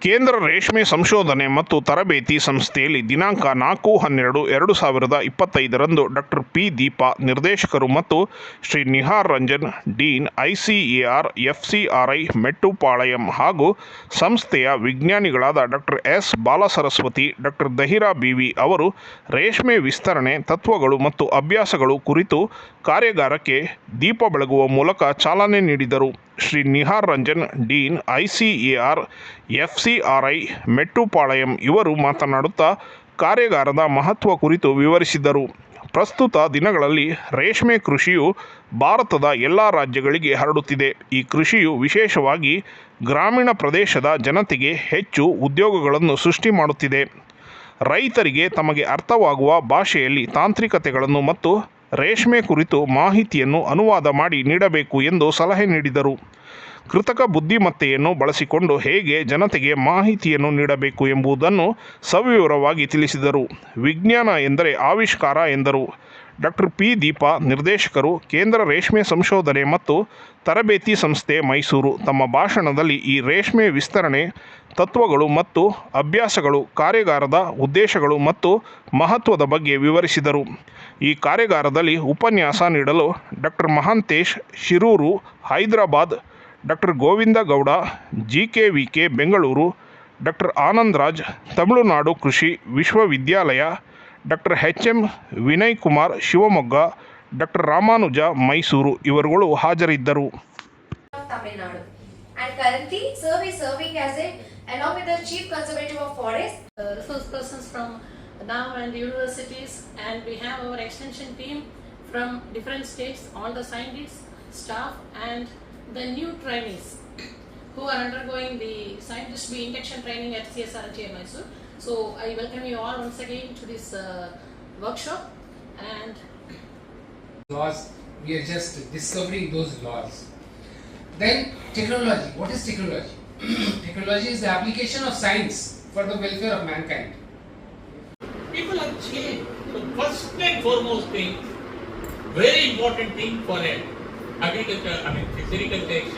ಕೇಂದ್ರ ರೇಷ್ಮೆ ಸಂಶೋಧನೆ ಮತ್ತು ತರಬೇತಿ ಸಂಸ್ಥೆಯಲ್ಲಿ ದಿನಾಂಕ ನಾಲ್ಕು ಹನ್ನೆರಡು ಎರಡು ಸಾವಿರದ ಇಪ್ಪತ್ತೈದರಂದು ಡಾಕ್ಟರ್ ಪಿ ದೀಪಾ, ನಿರ್ದೇಶಕರು ಮತ್ತು Shri Nihar Ranjan, dean, ICAR, FCRI, Mettupalayam ಹಾಗೂ ಸಂಸ್ಥೆಯ ವಿಜ್ಞಾನಿಗಳಾದ doctor S Balasaraswathi, doctor Dahira Bivi ಅವರು ರೇಷ್ಮೆ ವಿಸ್ತರಣೆ, ತತ್ವಗಳು ಮತ್ತು ಅಭ್ಯಾಸಗಳು ಕುರಿತು ಕಾರ್ಯಾಗಾರಕ್ಕೆ ದೀಪ ಬೆಳಗುವ ಮೂಲಕ ಚಾಲನೆ ನೀಡಿದರು. Shri Nihar Ranjan, dean ICAR FCRI Mettupalayam ಇವರು ಮಾತನಾಡುತ್ತಾ ಕಾರ್ಯಾಗಾರದ ಮಹತ್ವ ಕುರಿತು ವಿವರಿಸಿದರು. ಪ್ರಸ್ತುತ ದಿನಗಳಲ್ಲಿ ರೇಷ್ಮೆ ಕೃಷಿಯು ಭಾರತದ ಎಲ್ಲ ರಾಜ್ಯಗಳಿಗೆ ಹರಡುತ್ತಿದೆ. ಈ ಕೃಷಿಯು ವಿಶೇಷವಾಗಿ ಗ್ರಾಮೀಣ ಪ್ರದೇಶದ ಜನತೆಗೆ ಹೆಚ್ಚು ಉದ್ಯೋಗಗಳನ್ನು ಸೃಷ್ಟಿ ಮಾಡುತ್ತಿದೆ. ರೈತರಿಗೆ ತಮಗೆ ಅರ್ಥವಾಗುವ ಭಾಷೆಯಲ್ಲಿ ತಾಂತ್ರಿಕತೆಗಳನ್ನು ಮತ್ತು ರೇಷ್ಮೆ ಕುರಿತು ಮಾಹಿತಿಯನ್ನು ಅನುವಾದ ಮಾಡಿ ನೀಡಬೇಕು ಎಂದು ಸಲಹೆ ನೀಡಿದರು. ಕೃತಕ ಬುದ್ಧಿಮತ್ತೆಯನ್ನು ಬಳಸಿಕೊಂಡು ಹೇಗೆ ಜನತೆಗೆ ಮಾಹಿತಿಯನ್ನು ನೀಡಬೇಕು ಎಂಬುದನ್ನು ಸವಿವರವಾಗಿ ತಿಳಿಸಿದರು. ವಿಜ್ಞಾನ ಎಂದರೆ ಆವಿಷ್ಕಾರ ಎಂದರು. ಡಾಕ್ಟರ್ ಪಿ ದೀಪಾ, ನಿರ್ದೇಶಕರು, ಕೇಂದ್ರ ರೇಷ್ಮೆ ಸಂಶೋಧನೆ ಮತ್ತು ತರಬೇತಿ ಸಂಸ್ಥೆ ಮೈಸೂರು. ತಮ್ಮ ಭಾಷಣದಲ್ಲಿ ಈ ರೇಷ್ಮೆ ವಿಸ್ತರಣೆ, ತತ್ವಗಳು ಮತ್ತು ಅಭ್ಯಾಸಗಳು, ಕಾರ್ಯಾಗಾರದ ಉದ್ದೇಶಗಳು ಮತ್ತು ಮಹತ್ವದ ಬಗ್ಗೆ ವಿವರಿಸಿದರು. ಈ ಕಾರ್ಯಾಗಾರದಲ್ಲಿ ಉಪನ್ಯಾಸ ನೀಡಲು doctor Mahantesh, Shirur, Hyderabad, doctor Govinda Gowda G K V K Bengaluru, doctor Anand Raj Tamil Nadu ಕೃಷಿ ವಿಶ್ವವಿದ್ಯಾಲಯ doctor H M Vinay Kumar Shivamogga doctor Ramanuja Mysuru ಇವರುಗಳು ಹಾಜರಿದ್ದರು now uh, and universities and we have our extension team from different states, all the scientists, staff and the new trainees who are undergoing the scientist B induction training at CSRT Mysore. So I welcome you all once again to this uh, workshop and laws, we are just discovering those laws. Then technology. What is technology? technology is the application of science for the welfare of mankind. People are changed. The first and foremost thing, very important thing for a agriculture, I mean, agriculture